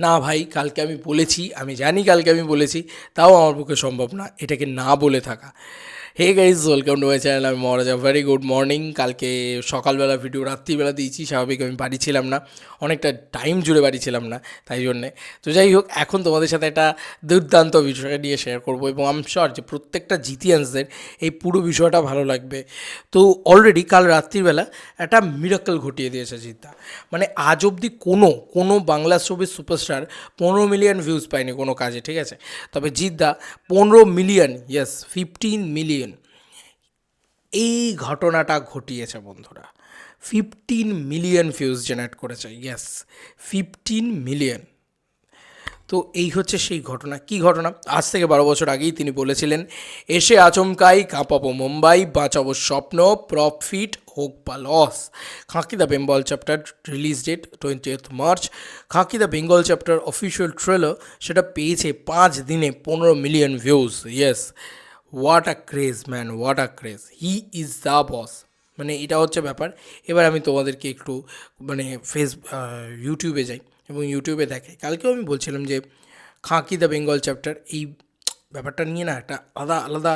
না ভাই, কালকে আমি বলেছি, আমি জানি কালকে আমি বলেছি, তাও আমার পক্ষে সম্ভব না, এটাকে না বলে থাকা। Hey guys welcome to my channel আমি মহারাজা ভেরি গুড মর্নিং কালকে সকালবেলা ভিডিও রাত্রিবেলা দিয়েছি। স্বাভাবিক আমি বাড়ি ছিলাম না। অনেকটা টাইম জুড়ে বাড়ি ছিলাম না, তাই জন্যে। তো যাই হোক, এখন তোমাদের সাথে একটা দুর্দান্ত বিষয় নিয়ে শেয়ার করব এবং আমি শিওর যে প্রত্যেকটা জিতিয়ান্সদের এই পুরো বিষয়টা ভালো লাগবে। তো অলরেডি কাল রাত্রিবেলা একটা মিরাকল ঘটিয়ে দিয়েছে জিদ্দা মানে আজ অবধি কোনো কোনো বাংলা ছবির সুপারস্টার পনেরো মিলিয়ন ভিউজ পায়নি কোনো কাজে, ঠিক আছে? তবে জিদ্দা পনেরো মিলিয়ন ইয়েস ফিফটিন মিলিয়ন এই ঘটনাটা ঘটিয়েছে বন্ধুরা। ফিফটিন মিলিয়ন ভিউজ জেনারেট করেছে ইয়েস ফিফটিন মিলিয়ন তো এই হচ্ছে সেই ঘটনা। কি ঘটনা? আজ থেকে বারো বছর আগেই তিনি বলেছিলেন, এসে আচমকাই কাঁপাবো মুম্বাই, বাঁচাবো স্বপ্ন প্রফিট হোক বা loss Khakee the Bengal chapter release date twenty eighth March Khakee the Bengal chapter official trailer সেটা পেয়েছে পাঁচ দিনে পনেরো million views yes what a craze man what a craze he is the boss মানে এটা হচ্ছে ব্যাপার। এবার আমি তোমাদেরকে একটু মানে ফেস ইউটিউবে যাই এবং ইউটিউবে দেখাই। কালকেও আমি বলছিলাম যে, খাঁকি দ্য বেঙ্গল চ্যাপ্টার এই ব্যাপারটা নিয়ে না একটা আলাদা আলাদা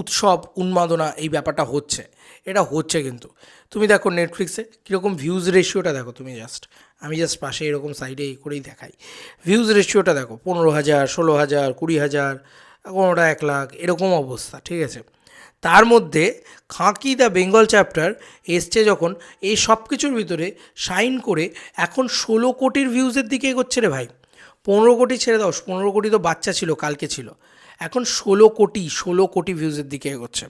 উৎসব, উন্মাদনা এই ব্যাপারটা হচ্ছে। এটা হচ্ছে কিন্তু। তুমি দেখো নেটফ্লিক্সে কীরকম ভিউজ রেশিওটা দেখো তুমি জাস্ট আমি জাস্ট পাশে এরকম সাইডে এই করেই দেখাই। ভিউজ রেশিওটা দেখো, পনেরো হাজার, ষোলো হাজার, কুড়ি হাজার কোনোটা এক লাখ, এরকম অবস্থা, ঠিক আছে? তার মধ্যে খাঁকি দ্য বেঙ্গল চ্যাপ্টার এসছে যখন এই সব কিছুর ভিতরে সাইন করে এখন ষোলো কোটির ভিউজের দিকে এগোচ্ছে রে ভাই। পনেরো কোটি ছেড়ে দাও, পনেরো কোটি তো বাচ্চা ছিল, কালকে ছিল। এখন ষোলো কোটি ষোলো কোটি ভিউজের দিকে এগোচ্ছে।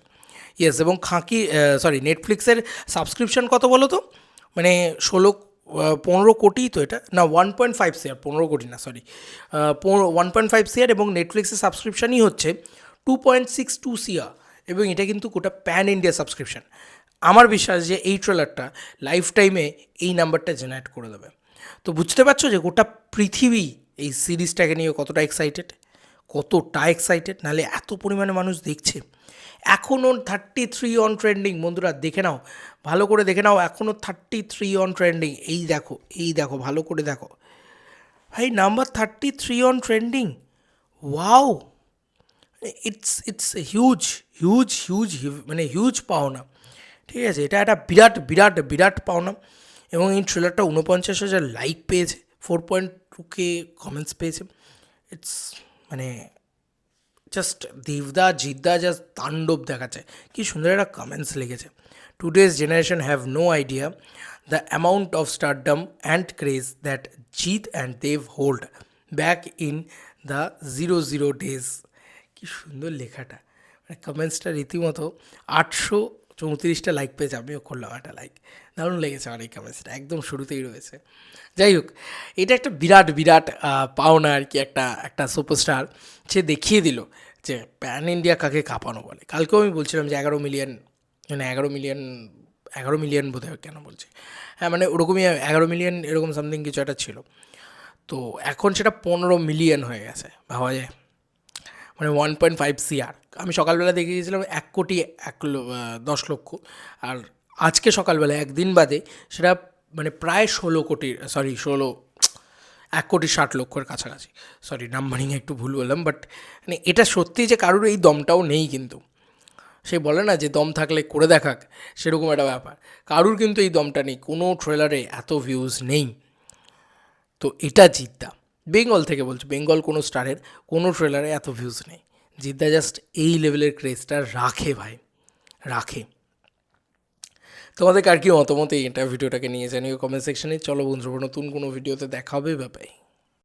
ইয়েস এবং খাঁকি সরি নেটফ্লিক্সের সাবস্ক্রিপশন কত বলো তো? মানে ষোলো পনেরো কোটি তো এটা? না ওয়ান পয়েন্ট ফাইভ শেয়ার পনেরো কোটি না sorry one point five share এবং নেটফ্লিক্সের সাবস্ক্রিপশনই হচ্ছে two point six two share এবং এটা কিন্তু গোটা প্যান ইন্ডিয়া সাবস্ক্রিপশন আমার বিশ্বাস যে এই ট্রেলারটা লাইফ টাইমে এই নাম্বারটা জেনারেট করে দেবে। তো বুঝতে পারছ যে গোটা পৃথিবী এই সিরিজটাকে নিয়ে কতটা এক্সাইটেড কতটা এক্সাইটেড নাহলে এত পরিমাণে মানুষ দেখছে। এখনও থার্টি থ্রি অন ট্রেন্ডিং বন্ধুরা, দেখে নাও, ভালো করে দেখে নাও, এখনও থার্টি থ্রি অন ট্রেন্ডিং এই দেখো এই দেখো, ভালো করে দেখো। ভাই number thirty three on trending wow it's it's huge huge huge মানে হিউজ পাওনা। ঠিক আছে, এটা একটা বিরাট বিরাট বিরাট পাওনা। এবং এই ট্রেলারটা উনপঞ্চাশ হাজার লাইক পেয়েছে four point two K comments পেয়েছে। ইটস মানে জাস্ট দেবদা জিদ্দা জাস্ট তাণ্ডব দেখাচ্ছে। কি সুন্দর একটা কমেন্টস লিখেছে today's generation have no idea the amount of stardom and craze that Jeet and Dev hold back in the zero zero days কি সুন্দর লেখাটা। মানে কমেন্টসটা রীতিমতো আটশো চৌত্রিশটা লাইক পেয়েছে, আমিও করলাম একটা লাইক দারুণ লেগেছে এই কমেন্টসটা একদম শুরুতেই রয়েছে। যাই হোক, এটা একটা বিরাট বিরাট পাওনা আর কি, একটা একটা সুপারস্টার সে দেখিয়ে দিল যে প্যান ইন্ডিয়া কাকে কাঁপানো বলে। কালকেও আমি বলছিলাম যে এগারো মিলিয়ন মানে এগারো মিলিয়ন এগারো মিলিয়ন বোধ হয় কেন বলছি। হ্যাঁ মানে ওরকমই, এগারো মিলিয়ন এরকম সামথিং কিছু একটা ছিল। তো এখন সেটা পনেরো মিলিয়ন হয়ে গেছে, ভাবা যায়। মানে ওয়ান পয়েন্ট ফাইভ সিআর আমি সকালবেলা দেখে গিয়েছিলাম এক কোটি এক দশ লক্ষ। আর আজকে সকালবেলা একদিন বাদে সেটা মানে প্রায় ষোলো কোটি সরি ষোলো, এক কোটি ষাট লক্ষের কাছাকাছি। সরি নাম্বারিং একটু ভুল বললাম বাট মানে এটা সত্যি যে কারোর এই দমটাও নেই কিন্তু। সে বলে না যে দম থাকলে করে দেখাক, সেরকম একটা ব্যাপার। কারুর কিন্তু এই দমটা নেই, কোনো ট্রেলারে এত ভিউজ নেই। তো এটা জিদ্দা। বেঙ্গল থেকে বলছি, বেঙ্গল কোনো স্টারের, কোনো ট্রেলারে এত ভিউজ নেই। জিদ্দা জাস্ট এই লেভেলের ক্রেজটা রাখে ভাই, রাখে। তোমাদের আর কি মতামত এই ভিডিওটাকে নিয়ে জানিও কমেন্ট সেকশনে চলো বন্ধুরা, নতুন কোনো ভিডিওতে দেখা হবে ব্যাপারে